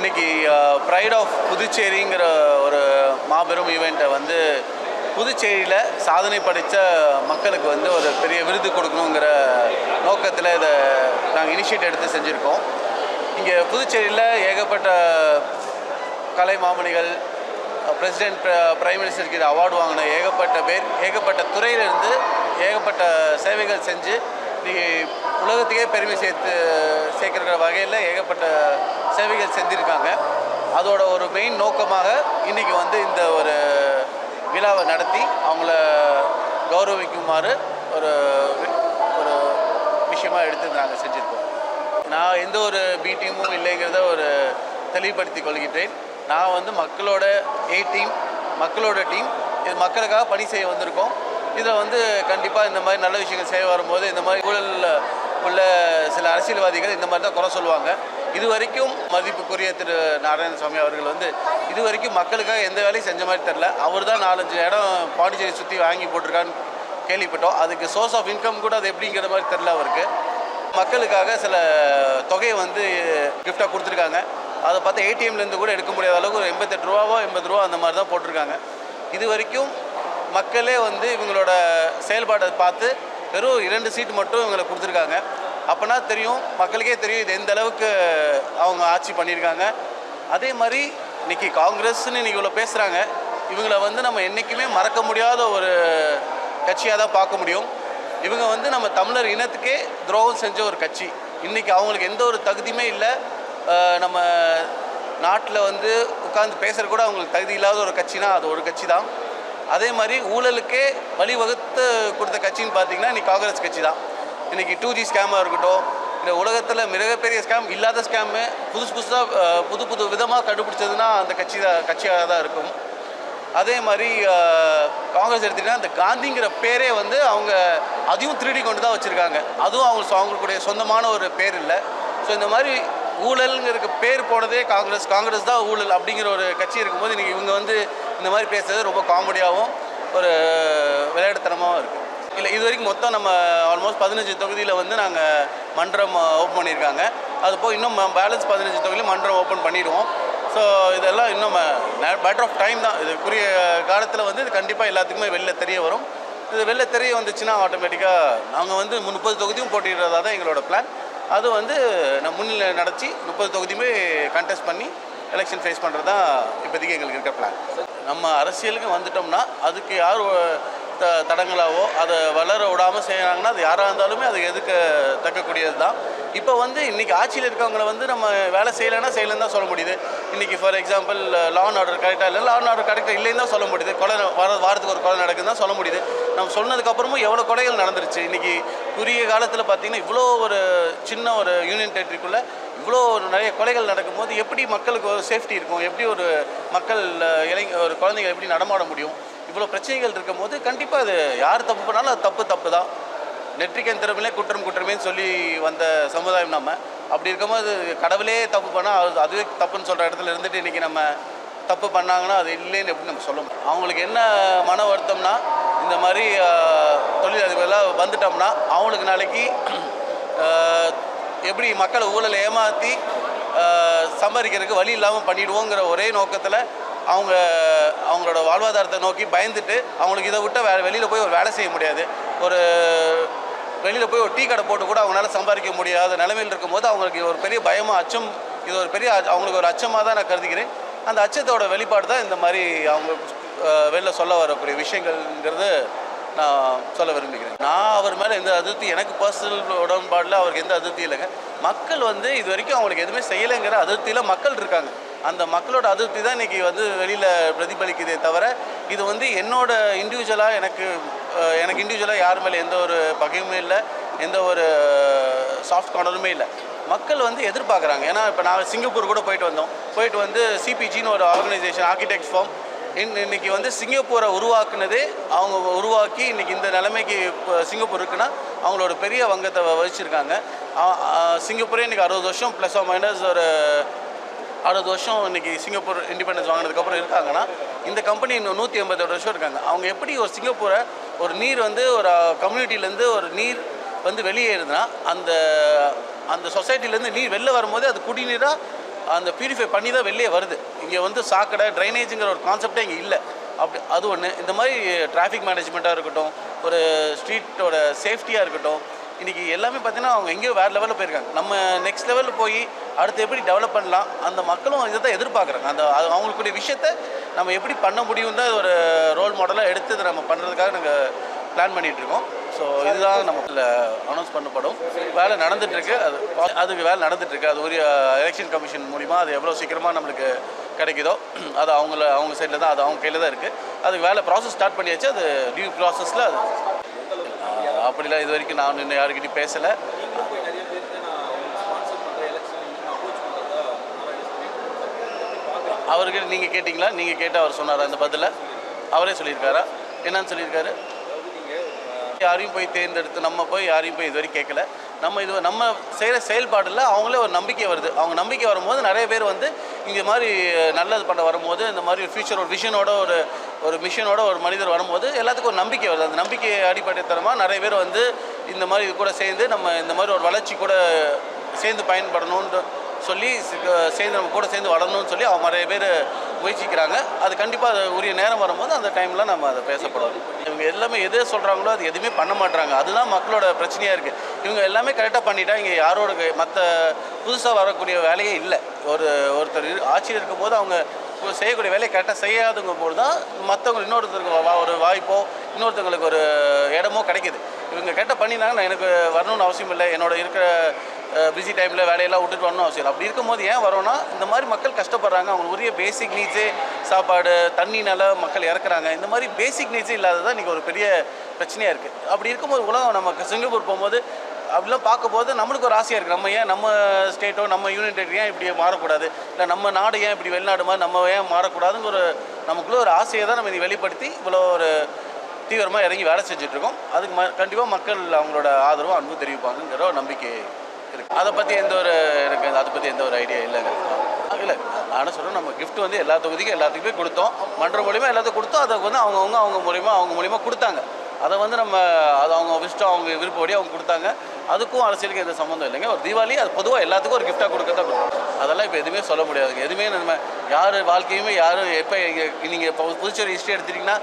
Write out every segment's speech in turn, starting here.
இன்னைக்கு pride of புதுச்சேரிங்கிற ஒரு மாபெரும் ஈவெண்ட்டை வந்து புதுச்சேரியில் சாதனை படைத்த மக்களுக்கு வந்து ஒரு பெரிய விருது கொடுக்கணுங்கிற நோக்கத்தில் இதை நாங்கள் இனிஷியேட் எடுத்து செஞ்சுருக்கோம். இங்கே புதுச்சேரியில் ஏகப்பட்ட கலை மாமணிகள் பிரசிடென்ட் பிரைம் மினிஸ்டருக்கு இது அவார்டு வாங்கின ஏகப்பட்ட பேர் ஏகப்பட்ட துறையிலிருந்து ஏகப்பட்ட சேவைகள் செஞ்சு இன்றைக்கி உலகத்துக்கே பெருமை சேர்த்து சேர்க்கிற வகையில் ஏகப்பட்ட சேவைகள் செஞ்சுருக்காங்க. அதோட ஒரு மெயின் நோக்கமாக இன்றைக்கி வந்து இந்த ஒரு விழாவை நடத்தி அவங்கள கௌரவிக்குமாறு ஒரு ஒரு விஷயமா எடுத்து நாங்கள் செஞ்சுருக்கோம். நான் எந்த ஒரு பி டீமும் இல்லைங்கிறத ஒரு தெளிவுபடுத்தி கொள்கின்றேன். நான் வந்து மக்களோட ஏ டீம் மக்களோட டீம் இது மக்களுக்காக பணி செய்ய வந்திருக்கோம். இதில் வந்து கண்டிப்பாக இந்த மாதிரி நல்ல விஷயங்கள் செய்ய வரும்போது இந்த மாதிரி ஊழலில் உள்ள சில அரசியல்வாதிகள் இந்த மாதிரி தான் குறை சொல்லுவாங்க. இது வரைக்கும் மதிப்புக்குரிய திரு நாராயணசாமி அவர்கள் வந்து இது வரைக்கும் மக்களுக்காக எந்த வேலையும் செஞ்ச மாதிரி தெரில அவர் தான் நாலஞ்சு இடம் பாண்டிச்சேரி சுற்றி வாங்கி போட்டிருக்கான்னு கேள்விப்பட்டோம். அதுக்கு சோர்ஸ் ஆஃப் இன்கம் கூட அது எப்படிங்கிற மாதிரி தெரில அவருக்கு. மக்களுக்காக சில தொகையை வந்து கிஃப்டாக கொடுத்துருக்காங்க. அதை பார்த்து ஏடிஎம்லேருந்து கூட எடுக்க முடியாத அளவுக்கு ஒரு எண்பத்தெட்டு ரூபாவோ எண்பது ரூபா அந்த மாதிரி தான் போட்டிருக்காங்க. இது வரைக்கும் மக்களே வந்து இவங்களோட செயல்பாடை பார்த்து வெறும் இரண்டு சீட் மட்டும் இவங்களை கொடுத்துருக்காங்க. அப்போனா தெரியும் மக்களுக்கே தெரியும் இது எந்த அளவுக்கு அவங்க ஆட்சி பண்ணியிருக்காங்க. அதே மாதிரி இன்னைக்கு காங்கிரஸ்ன்னு இன்னைக்கு இவ்வளோ பேசுகிறாங்க இவங்கள வந்து நம்ம என்றைக்குமே மறக்க முடியாத ஒரு கட்சியாக தான் பார்க்க முடியும். இவங்க வந்து நம்ம தமிழர் இனத்துக்கே துரோகம் செஞ்ச ஒரு கட்சி. இன்றைக்கி அவங்களுக்கு எந்த ஒரு தகுதியுமே இல்லை. நம்ம நாட்டில் வந்து உட்காந்து பேசுகிற கூட அவங்களுக்கு தகுதி இல்லாத ஒரு கட்சினா அது ஒரு கட்சி தான். அதே மாதிரி ஊழலுக்கே வழிவகுத்து கொடுத்த கட்சின்னு பார்த்தீங்கன்னா இன்னைக்கு காங்கிரஸ் கட்சி தான். இன்றைக்கி டூ ஜி ஸ்கேமாக இருக்கட்டும் இந்த உலகத்தில் மிகப்பெரிய ஸ்கேம் இல்லாத ஸ்கேமு புதுசு புதுசாக புது புது விதமாக கண்டுபிடிச்சதுன்னா அந்த கட்சி தான் கட்சியாக தான் இருக்கும். அதே மாதிரி காங்கிரஸ் எடுத்துக்கிட்டால் அந்த காந்திங்கிற பேரே வந்து அவங்க அதையும் திருடி கொண்டு தான் வச்சுருக்காங்க. அதுவும் அவங்க அவங்களுடைய சொந்தமான ஒரு பேர் இல்லை. ஸோ இந்த மாதிரி ஊழல்ங்கிறக்கு பேர் போனதே காங்கிரஸ். காங்கிரஸ் தான் ஊழல் அப்படிங்கிற ஒரு கட்சி இருக்கும்போது இன்றைக்கி இவங்க வந்து இந்த மாதிரி பேசுறது ரொம்ப காமெடியாகவும் ஒரு விளையாட்டுத்தனமாகவும் இருக்குது இல்லை இது வரைக்கும் மொத்தம் நம்ம ஆல்மோஸ்ட் பதினஞ்சு தொகுதியில் வந்து நாங்கள் மன்றம் ஓப்பன் பண்ணியிருக்காங்க. அது போக இன்னும் பேலன்ஸ் பதினஞ்சு தொகுதியில் மன்றம் ஓப்பன் பண்ணிடுவோம். ஸோ இதெல்லாம் இன்னும் மேட்டர் ஆஃப் டைம் தான். இதுக்குரிய காலத்தில் வந்து இது கண்டிப்பாக எல்லாத்துக்குமே வெளில தெரிய வரும். இது வெளில தெரிய வந்துச்சுன்னா ஆட்டோமேட்டிக்காக நாங்கள் வந்து முப்பது தொகுதியும் போட்டிடுறதா தான் எங்களோட பிளான் அது வந்து நான் முன்னிலை நடத்தி முப்பது தொகுதியுமே கண்டெஸ்ட் பண்ணி எலெக்ஷன் ஃபேஸ் பண்ணுறது தான் இப்போதைக்கு எங்களுக்கு இருக்க பிளான் நம்ம அரசியலுக்கு வந்துட்டோம்னா அதுக்கு யார் த தடங்களாவோ அதை வளர விடாமல் செய்கிறாங்கன்னா அது யாராக இருந்தாலுமே அது எதுக்க தக்கக்கூடியது தான். இப்போ வந்து இன்றைக்கி ஆட்சியில் இருக்கவங்களை வந்து நம்ம வேலை செய்யலைன்னா செய்யலைன்னு தான் சொல்ல முடியுது. இன்றைக்கி for example law and order கரெக்டாக இல்லை லா அண்ட் ஆர்டர் கரெக்டாக இல்லைன்னு தான் சொல்ல முடியுது. கொலை வர வாரத்துக்கு ஒரு கொலை நடக்குதுன்னு தான் சொல்ல முடியுது. நம்ம சொன்னதுக்கப்புறமும் எவ்வளோ கொலைகள் நடந்துருச்சு. இன்றைக்கி குறுகிய காலத்தில் பார்த்தீங்கன்னா இவ்வளோ ஒரு சின்ன ஒரு யூனியன் டெரிட்டரிக்குள்ளே இவ்வளோ ஒரு நிறைய கொலைகள் நடக்கும்போது எப்படி மக்களுக்கு ஒரு சேஃப்டி இருக்கும்? எப்படி ஒரு மக்கள் இளைஞ ஒரு குழந்தைங்க எப்படி நடமாட முடியும்? இவ்வளோ பிரச்சனைகள் இருக்கும் போது கண்டிப்பாக அது யார் தப்பு பண்ணாலும் அது தப்பு தப்பு தான் நெற்றிக்கன் திறமையிலே குற்றம் குற்றமேன்னு சொல்லி வந்த சமுதாயம் நம்ம. அப்படி இருக்கும்போது கடவுளே தப்பு பண்ணால் அது அதுவே தப்புன்னு சொல்கிற இடத்துல இருந்துட்டு இன்றைக்கி நம்ம தப்பு பண்ணாங்கன்னா அது இல்லைன்னு எப்படி நம்ம சொல்ல முடியும்? அவங்களுக்கு என்ன மன வருத்தம்னா இந்த மாதிரி அஹ், தொழிலதிபர்களாக வந்துட்டோம்னா அவங்களுக்கு நாளைக்கு எப்படி மக்களை ஊழலை ஏமாற்றி சம்பாதிக்கிறதுக்கு வழி இல்லாமல் பண்ணிடுவோங்கிற ஒரே நோக்கத்தில் அவங்க அவங்களோட வாழ்வாதாரத்தை நோக்கி பயந்துட்டு அவங்களுக்கு இதை விட்டு வே வெளியில் போய் ஒரு வேலை செய்ய முடியாது. ஒரு வெளியில் போய் ஒரு டீ கடை போட்டு கூட அவங்களால சம்பாதிக்க முடியாத நிலைமையில் இருக்கும்போது அவங்களுக்கு ஒரு பெரிய பயமாக அச்சம் இது ஒரு பெரிய அச்ச- அவங்களுக்கு ஒரு அச்சமாக தான் நான் கருதுகிறேன். அந்த அச்சத்தோட வெளிப்பாடு தான் இந்த மாதிரி அவங்க வெளில சொல்ல வரக்கூடிய விஷயங்கள்ங்கிறது நான் சொல்ல விரும்புகிறேன். நான் அவர் மேலே எந்த அதிருப்தி எனக்கு பர்சனல் உடன்பாடில் அவருக்கு எந்த அதிருப்தி இல்லைங்க. மக்கள் வந்து இது வரைக்கும் அவங்களுக்கு எதுவுமே செய்யலைங்கிற அதிருப்தியில் மக்கள் இருக்காங்க. அந்த மக்களோட அதிருப்தி தான் இன்றைக்கி வந்து வெளியில் பிரதிபலிக்குதே தவிர இது வந்து என்னோட இண்டிவிஜுவலாக எனக்கு எனக்கு இண்டிவிஜுவலாக யார் மேலே எந்த ஒரு பகையுமே இல்லை எந்த ஒரு சாஃப்ட் கார்னருமே இல்லை. மக்கள் வந்து எதிர்பார்க்குறாங்க. ஏன்னா இப்போ நான் சிங்கப்பூர் கூட போயிட்டு வந்தோம். போயிட்டு வந்து சிபிஜின்னு ஒரு ஆர்கனைசேஷன் ஆர்கிடெக்ட் ஃபார்ம் இன் இன்றைக்கி வந்து சிங்கப்பூரை உருவாக்குனதே அவங்க உருவாக்கி இன்றைக்கி இந்த நிலைமைக்கு இப்போ சிங்கப்பூர் இருக்குன்னா அவங்களோட பெரிய வங்கத்தை வகிச்சிருக்காங்க. சிங்கப்பூரே இன்றைக்கி அறுபது வருஷம் ப்ளஸ் ஆர் மைனஸ் ஒரு அறுபது வருஷம் இன்னைக்கு சிங்கப்பூர் இண்டிபெண்டன்ஸ் வாங்கினதுக்கப்புறம் இருக்காங்கன்னா இந்த கம்பெனி இன்னும் நூற்றி எண்பத்தெட்டு வருஷம் இருக்காங்க. அவங்க எப்படி ஒரு சிங்கப்பூரை ஒரு நீர் வந்து ஒரு கம்யூனிட்டிலேருந்து ஒரு நீர் வந்து வெளியேறுதுன்னா அந்த அந்த சொசைட்டிலேருந்து நீர் வெளில வரும்போது அது குடிநீராக அந்த பியூரிஃபை பண்ணி தான் வெளியே வருது. இங்கே வந்து சாக்கடை ட்ரைனேஜுங்கிற ஒரு கான்செப்டே இங்கே இல்லை. அப்படி அது ஒன்று இந்த மாதிரி டிராஃபிக் மேனேஜ்மெண்ட்டாக இருக்கட்டும் ஒரு ஸ்ட்ரீட்டோட சேஃப்டியாக இருக்கட்டும் இன்றைக்கி எல்லாமே பார்த்தீங்கன்னா அவங்க எங்கேயோ வேறு லெவலில் போயிருக்காங்க. நம்ம நெக்ஸ்ட் லெவலில் போய் அடுத்து எப்படி டெவலப் பண்ணலாம்? அந்த மக்களும் இதை தான் எதிர்பார்க்குறாங்க. அந்த அது அவங்களுக்குரிய விஷயத்த நம்ம எப்படி பண்ண முடியும் தான் ஒரு ரோல் மாடலாக எடுத்து இதை நம்ம பண்ணுறதுக்காக நாங்கள் பிளான் பண்ணிகிட்டு இருக்கோம். ஸோ இதுதான் நம்ம அனௌன்ஸ் பண்ணப்படும். வேலை நடந்துகிட்ருக்கு அது அதுக்கு வேலை நடந்துகிட்ருக்கு அது உரிய எலெக்ஷன் கமிஷன் மூலிமா அது எவ்வளோ சீக்கிரமாக நம்மளுக்கு கிடைக்குதோ அது அவங்கள அவங்க சைடில் தான் அது அவங்க கையில் தான் இருக்குது அதுக்கு வேலை ப்ராசஸ் ஸ்டார்ட் பண்ணியாச்சு. அது நியூ ப்ராசஸில் அது அப்படிலாம் இது வரைக்கும் நான் இன்னும் யாருக்கிட்டையும் பேசலை. அவர்கிட்ட நீங்கள் கேட்டிங்களா? நீங்கள் கேட்டு அவர் சொன்னாரா அந்த பதிலை? அவரே சொல்லியிருக்காரா? என்னன்னு சொல்லியிருக்காரு? யாரையும் போய் தேர்ந்தெடுத்து நம்ம போய் யாரையும் போய் இதுவரை கேட்கல நம்ம இது நம்ம செய்கிற செயல்பாடில் அவங்களே ஒரு நம்பிக்கை வருது. அவங்க நம்பிக்கை வரும்போது நிறைய பேர் வந்து இந்த மாதிரி நல்லது பண்ண வரும்போது இந்த மாதிரி ஒரு ஃபியூச்சர் ஒரு விஷனோட ஒரு ஒரு மிஷனோட ஒரு மனிதர் வரும்போது எல்லாத்துக்கும் ஒரு நம்பிக்கை வருது. அந்த நம்பிக்கை அடிப்படைத்தனமாக நிறைய பேர் வந்து இந்த மாதிரி இது கூட சேர்ந்து நம்ம இந்த மாதிரி ஒரு வளர்ச்சி கூட சேர்ந்து பயன்படணுன்ற சொல்லி சேர்ந்து நம்ம கூட சேர்ந்து வளரணும்னு சொல்லி அவங்க நிறைய பேர் முயற்சிக்கிறாங்க. அது கண்டிப்பாக அது உரிய நேரம் வரும்போது அந்த டைமில் நம்ம அதை பேசப்படும் இவங்க எல்லாமே எது சொல்கிறாங்களோ அது எதுவுமே பண்ண மாட்டாங்க அதுதான் மக்களோட பிரச்சனையாக இருக்குது இவங்க எல்லாமே கரெக்டாக பண்ணிட்டா இங்கே யாரோட மற்ற புதுசாக வரக்கூடிய வேலையே இல்லை. ஒரு ஒருத்தர் இரு- ஆட்சியில் இருக்கும்போது அவங்க செய்யக்கூடிய வேலையை கரெக்டாக செய்யாதுங்க போது தான் மற்றவங்க இன்னொருத்தருக்கு வா- ஒரு வாய்ப்போ இன்னொருத்தவங்களுக்கு ஒரு இடமோ கிடைக்குது. இவங்க கரெக்டாக நான் எனக்கு வரணும்னு அவசியம் இல்லை. என்னோட இருக்கிற பிஸி டைமில் வேலையெல்லாம் விட்டுட்டு வரணும் அவசியம் இல்லை. அப்படி இருக்கும்போது ஏன் வரோன்னா இந்த மாதிரி மக்கள் கஷ்டப்படுறாங்க. அவங்களுக்கு உரிய பேசிக் நீட்ஸே சாப்பாடு தண்ணினால மக்கள் இறக்குறாங்க. இந்த மாதிரி பேசிக் நீட்ஸே இல்லாததான் இன்றைக்கி ஒரு பெரிய பிரச்சனையாக இருக்குது அப்படி இருக்கும்போது உலகம் நம்ம சிங்கப்பூர் போகும்போது அப்படிலாம் பார்க்கும்போது நம்மளுக்கு ஒரு ஆசையாக இருக்குது நம்ம ஏன் நம்ம ஸ்டேட்டோ நம்ம யூனியன் டெரிட்டரி ஏன் இப்படி மாறக்கூடாது? இல்லை நம்ம நாடு ஏன் இப்படி வெளிநாடு மாதிரி நம்ம ஏன் மாறக்கூடாதுங்கிற ஒரு நமக்குள்ள ஒரு ஆசையை தான் நம்ம இதை வெளிப்படுத்தி இவ்வளோ ஒரு தீவிரமாக இறங்கி வேலை செஞ்சுட்ருக்கோம் அதுக்கு ம கண்டிப்பாக மக்கள் அவங்களோட ஆதரவும் அன்பு தெரிவிப்பாங்கங்கிற ஒரு நம்பிக்கை இருக்குது அதை பற்றி எந்த ஒரு எனக்கு அதை பற்றி எந்த ஒரு ஐடியா இல்லைங்க இல்லை ஆனால் சொல்கிறோம் நம்ம கிஃப்ட் வந்து எல்லா தொகுதிக்கும் எல்லாத்துக்குமே கொடுத்தோம். மன்ற மூலியமாக எல்லாத்துக்கும் கொடுத்தோம். அதை வந்து அவங்கவுங்க அவங்க மூலியமாக அவங்க மூலியமாக கொடுத்தாங்க. அதை வந்து நம்ம அது அவங்க இஷ்டம் அவங்க விருப்பப்படி அவங்க கொடுத்தாங்க. அதுக்கும் அரசியலுக்கு எந்த சம்மந்தம் இல்லைங்க. ஒரு தீபாவளி அது பொதுவாக எல்லாத்துக்கும் ஒரு கிஃப்டாக கொடுக்க தான் கொடுக்கும் அதெல்லாம் இப்போ எதுவுமே சொல்ல முடியாதுங்க எதுவுமே நம்ம யார் வாழ்க்கையுமே யார் எப்போ நீங்கள் இப்போ புதுச்சேரி ஹிஸ்ட்ரி எடுத்துட்டிங்கன்னா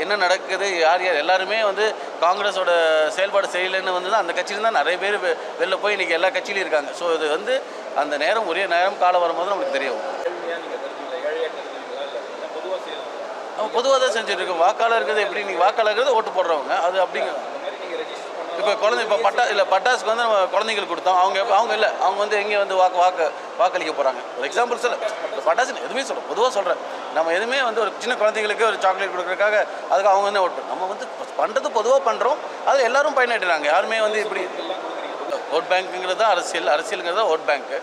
என்ன நடக்குது யார் யார் எல்லாருமே வந்து காங்கிரஸோட செயல்பாடு செய்யலைன்னு வந்து தான் அந்த கட்சியிலும் தான் நிறைய பேர் வெ- வெளில போய் இன்றைக்கி எல்லா கட்சியிலையும் இருக்காங்க. ஸோ இது வந்து அந்த நேரம் ஒரே நேரம் காலம் வரும்போது நமக்கு தெரியும். நம்ம பொதுவாக தான் செஞ்சுட்டு இருக்கோம் இருக்கிறது எப்படி? நீங்கள் வாக்காளர்கள் ஓட்டு போடுறவங்க. அது அப்படிங்க இப்போ குழந்தை இப்போ பட்டா இல்லை பட்டாசுக்கு வந்து நம்ம குழந்தைங்களுக்கு கொடுத்தோம். அவங்க அவங்க இல்லை. அவங்க வந்து எங்கே வந்து வாக்கு வாக்கு வாக்களிக்க போகிறாங்க ஒரு எக்ஸாம்பிள்ஸ் இல்லை பட்டாசு எதுவுமே சொல்கிறோம் பொதுவாக சொல்கிறேன் நம்ம எதுவுமே வந்து ஒரு சின்ன குழந்தைங்களுக்கு ஒரு சாக்லேட் கொடுக்குறதுக்காக அதுக்கு அவங்க வந்து ஓட்டு நம்ம வந்து பண்ணுறது பொதுவாக பண்ணுறோம் அது எல்லாரும் பயனடைகிறாங்க யாருமே வந்து இப்படி ஓட் பேங்க்குங்கிறது தான் அரசியல். அரசியலுங்கிறது தான் ஓட் பேங்க்கு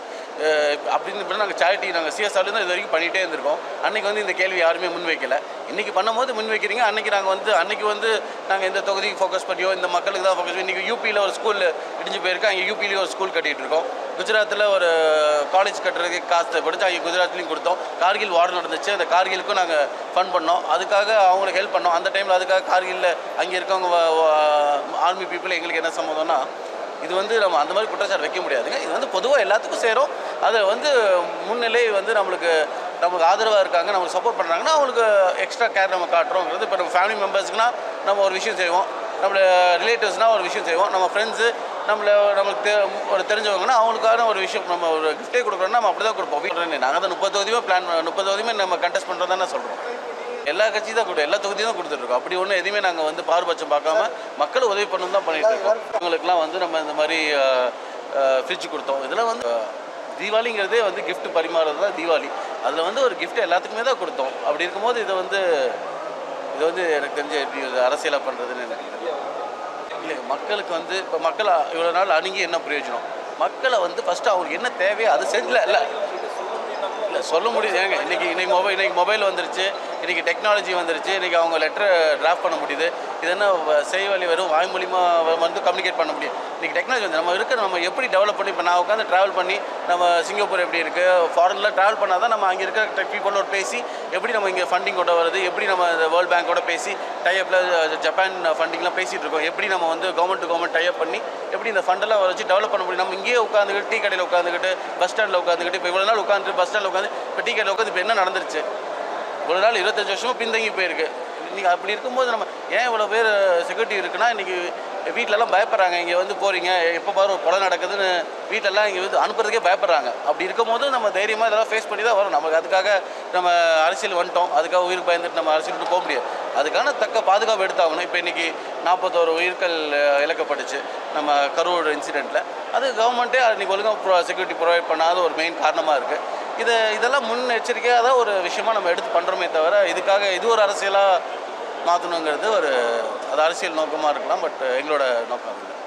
அப்படின்னு இப்படி நாங்கள் சேரிட்டி நாங்கள் சிஎஸ்ஆர்லேருந்து தான் இது வரைக்கும் பண்ணிகிட்டே இருந்திருக்கோம். அன்றைக்கி வந்து இந்த கேள்வி யாருமே முன் வைக்கல இன்றைக்கி பண்ணும்போது முன் வைக்கிறீங்க அன்றைக்கி நாங்கள் வந்து அன்றைக்கி வந்து நாங்கள் இந்த தொகுதிக்கு ஃபோக்கஸ் பண்ணியோ இந்த மக்களுக்கு தான் ஃபோக்கஸ் இன்றைக்கி யூபியில் ஒரு ஸ்கூல் இடிஞ்சு போயிருக்கு. அங்கே யூபிலேயும் ஒரு ஸ்கூல் கட்டிகிட்டு இருக்கோம். குஜராத்தில் ஒரு காலேஜ் கட்டுறதுக்கு காசு படித்து அங்கே குஜராத்லேயும் கொடுத்தோம். கார்கில் வார் நடந்துச்சு. அந்த கார்கிலுக்கும் நாங்கள் ஃபண்ட் பண்ணோம். அதுக்காக அவங்களுக்கு ஹெல்ப் பண்ணோம். அந்த டைமில் அதுக்காக கார்கிலில் அங்கே இருக்கவங்க ஆர்மி பீப்புள் எங்களுக்கு என்ன சம்மந்தம்னா இது வந்து நம்ம அந்த மாதிரி குற்றச்சாட்டு வைக்க முடியாதுங்க. இது வந்து பொதுவாக எல்லாத்துக்கும் சேரும். அதை வந்து முன்னிலை வந்து நம்மளுக்கு நமக்கு ஆதரவாக இருக்காங்க நமக்கு சப்போர்ட் பண்ணுறாங்கன்னா அவங்களுக்கு எக்ஸ்ட்ரா கேர் நம்ம காட்டுறோங்கிறது. இப்போ நம்ம ஃபேமிலி மெம்பர்ஸ்க்குனா நம்ம ஒரு விஷயம் செய்வோம். நம்மள ரிலேட்டிவ்ஸ்னால் ஒரு விஷயம் செய்வோம். நம்ம ஃப்ரெண்ட்ஸு நம்மள நம்மளுக்கு தெ ஒரு தெரிஞ்சவங்கன்னா அவங்களுக்கான ஒரு விஷயம் நம்ம ஒரு கிஃப்டே கொடுக்குறோம்னா நம்ம அப்படி தான் கொடுப்போம் நாங்கள் தான் முப்பது தொகுதியுமே பிளான் முப்பது தொகுதியுமே நம்ம கண்டெஸ்ட் பண்ணுறது தானே சொல்கிறோம் எல்லா கட்சியும் தான் கொடு எல்லா தொகுதியும் தான் கொடுத்துட்ருக்கோம் அப்படி ஒன்றும் எதுவுமே நாங்கள் வந்து பாரபட்சம் பார்க்காம மக்கள் உதவி பண்ணணும் தான் பண்ணிட்டு இருக்கோம் அவங்களுக்குலாம் வந்து நம்ம இந்த மாதிரி ஃப்ரிட்ஜ் கொடுத்தோம். இதெல்லாம் வந்து தீபாவளிங்கிறதே வந்து கிஃப்ட் பரிமாறுறது தான் தீபாவளி. அதில் வந்து ஒரு கிஃப்ட் எல்லாத்துக்குமே தான் கொடுத்தோம். அப்படி இருக்கும்போது இதை வந்து இது வந்து எனக்கு தெரிஞ்ச எப்படி இது அரசியலாக பண்ணுறதுன்னு எனக்கு இல்லை மக்களுக்கு வந்து இப்போ மக்களை இவ்வளோ நாள் அணுகி என்ன பிரயோஜனம்? மக்களை வந்து ஃபஸ்ட்டு அவங்களுக்கு என்ன தேவையோ அது செஞ்சல இல்லை இல்லை. சொல்ல முடியுது ஏங்க இன்றைக்கி இன்றைக்கி மொபைல் இன்றைக்கி மொபைல் வந்துருச்சு. இன்றைக்கி டெக்னாலஜி வந்துருச்சு. இன்றைக்கி அவங்க லெட்டர் டிராஃப்ட் பண்ண முடியுது. இது என்ன செய்வழி செய்வழி வெறும் வாய்மொழிமா வந்து கம்யூனிகேட் பண்ண முடியும். இன்றைக்கி டெக்னாலஜி வந்து நம்ம இருக்கிற நம்ம எப்படி டெவலப் பண்ணி இப்போ நான் உட்காந்து ட்ராவல் பண்ணி நம்ம சிங்கப்பூர் எப்படி இருக்குது ஃபாரினில் ட்ராவல் பண்ணால் தான் நம்ம அங்கே இருக்கிற பீப்புளோட பேசி எப்படி நம்ம இங்கே ஃபண்டிங் கொண்டு வருது எப்படி நம்ம இந்த வேர்ல்ட் பேங்கோட பேசி டைப்பில் ஜப்பான் ஃபண்டிங்லாம் பேசிகிட்டு இருக்கோம். எப்படி நம்ம வந்து கவர்மெண்ட் டு கவர்மெண்ட் டைப் பண்ணி எப்படி இந்த ஃபண்டெல்லாம் வச்சு டெவலப் பண்ண முடியும். நம்ம இங்கேயே உட்காந்துக்கிட்டு டீ கடையில் உட்காந்துக்கிட்டு பஸ் ஸ்டாண்டில் உட்காந்துக்கிட்டு இப்போ இவ்வளோ நாள் உட்காந்துட்டு பஸ் ஸ்டாண்டில் உட்காந்து இப்போ டீ கடையில் உட்காந்து இப்போ என்ன நடந்துருச்சு? ஒரு நாள் இருபத்தஞ்சு வருஷமும் பின்தங்கி போயிருக்கு. இன்றைக்கி அப்படி இருக்கும்போது நம்ம ஏன் இவ்வளோ பேர் செக்யூரிட்டி இருக்குன்னா இன்றைக்கி வீட்டிலலாம் பயப்படுறாங்க. இங்கே வந்து போகிறீங்க எப்போ பாரு ஒரு கொலை நடக்குதுன்னு வீட்டிலலாம் இங்கே வந்து அனுப்புறதுக்கே பயப்படுறாங்க. அப்படி இருக்கும்போது நம்ம தைரியமாக இதெல்லாம் ஃபேஸ் பண்ணி தான் வரும் நமக்கு அதுக்காக நம்ம அரசியல் வந்துட்டோம். அதுக்காக உயிர் பயந்துட்டு நம்ம அரசியல் விட்டு போக முடியாது. அதுக்கான தக்க பாதுகாப்பு எடுத்தாகணும். இப்போ இன்றைக்கி நாற்பத்தோரு உயிர்கள் இழக்கப்பட்டுச்சு நம்ம கரூர் இன்சிடெண்ட்டில் அது கவர்மெண்ட்டே அன்றைக்கி ஒழுங்காக செக்யூரிட்டி ப்ரொவைட் பண்ணாத ஒரு மெயின் காரணமாக இருக்குது இது இதெல்லாம் முன்னெச்சரிக்கையாக தான் ஒரு விஷயமா நம்ம எடுத்து பண்ணுறோமே தவிர இதுக்காக இது ஒரு அரசியலாக மாற்றணுங்கிறது ஒரு அது அரசியல் நோக்கமாக இருக்கலாம் பட் எங்களோட நோக்கம் இல்லை